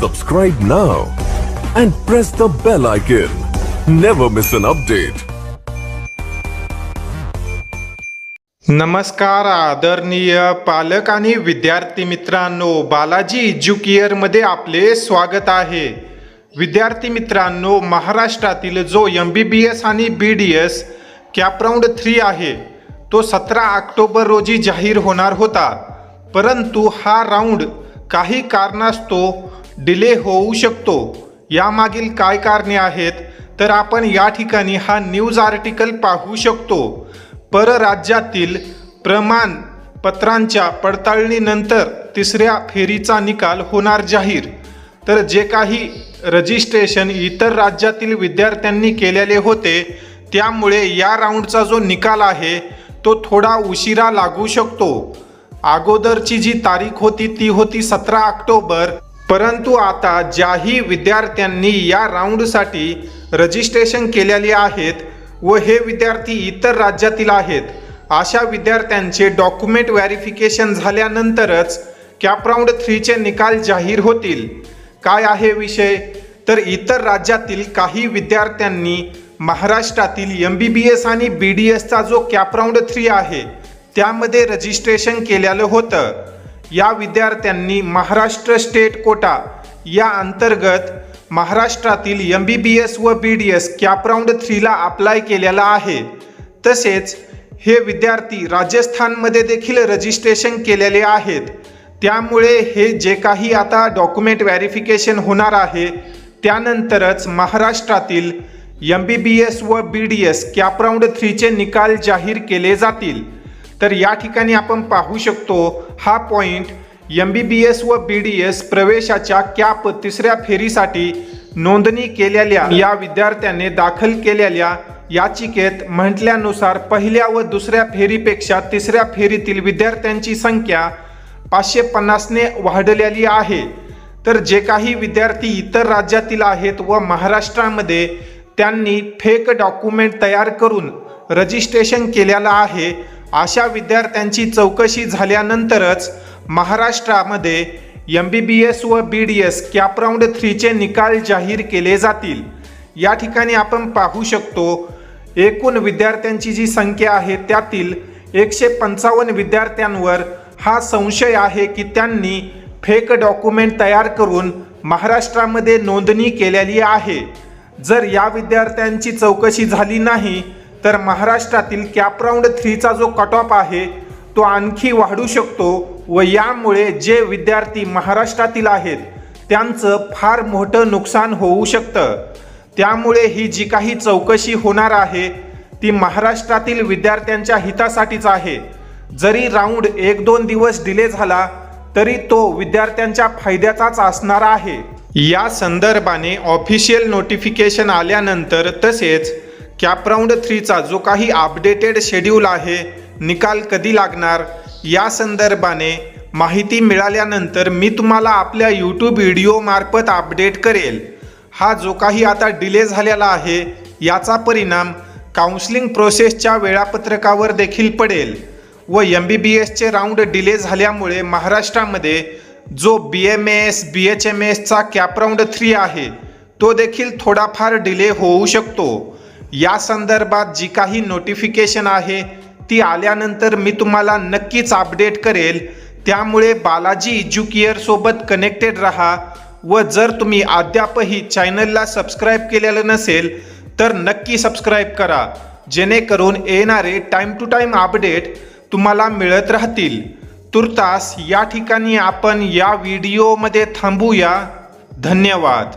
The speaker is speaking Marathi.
Subscribe now and press the bell icon. Never miss an update. नमस्कार आदरणीय पालक आणि विद्यार्थी मित्रांनो बालाजी एज्युकेअरमध्ये आपले स्वागत आहे विद्यार्थी मित्रांनो महाराष्ट्रातील जो एम बी बी एस आणि B D S CAP round three आहे तो सतरा ऑक्टोबर रोजी जाहीर होणार होता परंतु हा राऊंड काही कारणास्तव डिले होऊ शकतो. यामागील काय कारणे आहेत? तर आपण या ठिकाणी हा न्यूज आर्टिकल पाहू शकतो. परराज्यातील प्रमाणपत्रांच्या पडताळणीनंतर तिसऱ्या फेरीचा निकाल होणार जाहीर. तर जे काही रजिस्ट्रेशन इतर राज्यातील विद्यार्थ्यांनी केलेले होते त्यामुळे या राऊंडचा जो निकाल आहे तो थोडा उशिरा लागू शकतो. अगोदरची जी तारीख होती ती होती सतरा ऑक्टोबर. परंतु आता ज्याही विद्यार्थ्यांनी या राऊंडसाठी रजिस्ट्रेशन केलेले आहेत व हे विद्यार्थी इतर राज्यातील आहेत अशा विद्यार्थ्यांचे डॉक्युमेंट व्हॅरिफिकेशन झाल्यानंतरच कॅपराऊंड थ्रीचे निकाल जाहीर होतील. काय आहे विषय? तर इतर राज्यातील काही विद्यार्थ्यांनी महाराष्ट्रातील एम बी बी एस आणि बी डी एसचा जो कॅपराऊंड थ्री आहे त्यामध्ये रजिस्ट्रेशन केलेलं होतं. या विद्यार्थ्यांनी महाराष्ट्र स्टेट कोटा या अंतर्गत महाराष्ट्रातील एम बी बी एस व बी डी एस कॅपराऊंड थ्रीला अप्लाय केलेला आहे. तसेच हे विद्यार्थी राजस्थानमध्ये देखील रजिस्ट्रेशन केलेले आहेत. त्यामुळे हे जे काही आता डॉक्युमेंट व्हॅरिफिकेशन होणार आहे त्यानंतरच महाराष्ट्रातील एम बी बी एस व बी डी एस कॅपराऊंड थ्रीचे निकाल जाहीर केले जातील. तर या ठिकाणी आपण पाहू शकतो हा point M B B S व बी डी एस प्रवेशाच्या कॅप तिसऱ्या फेरीसाठी नोंदणी केलेल्या या विद्यार्थ्याने दाखल केलेल्या याचिकेत म्हटल्यानुसार पहिल्या व दुसऱ्या फेरीपेक्षा तिसऱ्या फेरीतील विद्यार्थ्यांची संख्या पाचशे पन्नासने वाढलेली आहे. तर जे काही विद्यार्थी इतर राज्यातील आहेत व महाराष्ट्रामध्ये त्यांनी फेक डॉक्युमेंट तयार करून रजिस्ट्रेशन केलेलं आहे. अशा विद्यार्थ्यांची चौकशी झाल्यानंतरच महाराष्ट्रामध्ये एम बी बी एस व बी डी एस कॅपराऊंड थ्रीचे निकाल जाहीर केले जातील. या ठिकाणी आपण पाहू शकतो एकूण विद्यार्थ्यांची जी संख्या आहे त्यातील एकशे पंचावन्न विद्यार्थ्यांवर हा संशय आहे की त्यांनी फेक डॉक्युमेंट तयार करून महाराष्ट्रामध्ये नोंदणी केलेली आहे. जर या विद्यार्थ्यांची चौकशी झाली नाही तर महाराष्ट्रातील कॅप राऊंड थ्रीचा जो कट ऑफ आहे तो आणखी वाढू शकतो व यामुळे जे विद्यार्थी महाराष्ट्रातील आहेत त्यांचं फार मोठं नुकसान होऊ शकतं. त्यामुळे ही जी काही चौकशी होणार आहे ती महाराष्ट्रातील विद्यार्थ्यांच्या हितासाठीच आहे. जरी राऊंड एक दोन दिवस डिले झाला तरी तो विद्यार्थ्यांच्या फायद्याचाच असणार आहे. या संदर्भाने ऑफिशियल नोटिफिकेशन आल्यानंतर तसेच कॅपराऊंड थ्रीचा जो काही अपडेटेड शेड्यूल आहे निकाल कधी लागणार या संदर्भाने माहिती मिळाल्यानंतर मी तुम्हाला आपल्या यूट्यूब व्हिडिओमार्फत अपडेट करेल. हा जो काही आता डिले झालेला आहे याचा परिणाम काउन्सिलिंग प्रोसेसच्या वेळापत्रकावर देखील पडेल व एम बी बी एसचे राऊंड डिले झाल्यामुळे महाराष्ट्रामध्ये जो B M S B H M एसचा CAP round three आहे तो देखील थोडाफार डिले होऊ शकतो. या संदर्भात जी काही नोटिफिकेशन आहे ती आल्यानंतर मी तुम्हाला नक्कीच अपडेट करेल. त्यामुळे बालाजी एज्युकेअर सोबत कनेक्टेड रहा व जर तुम्ही अद्यापही चॅनलला सबस्क्राईब केलेलं नसेल तर नक्की सबस्क्राईब करा. जेणेकरून येणारे टाईम टू टाईम अपडेट तुम्हाला मिळत राहतील. तुर्तास या ठिकाणी आपण या व्हिडिओमध्ये थांबूया. धन्यवाद.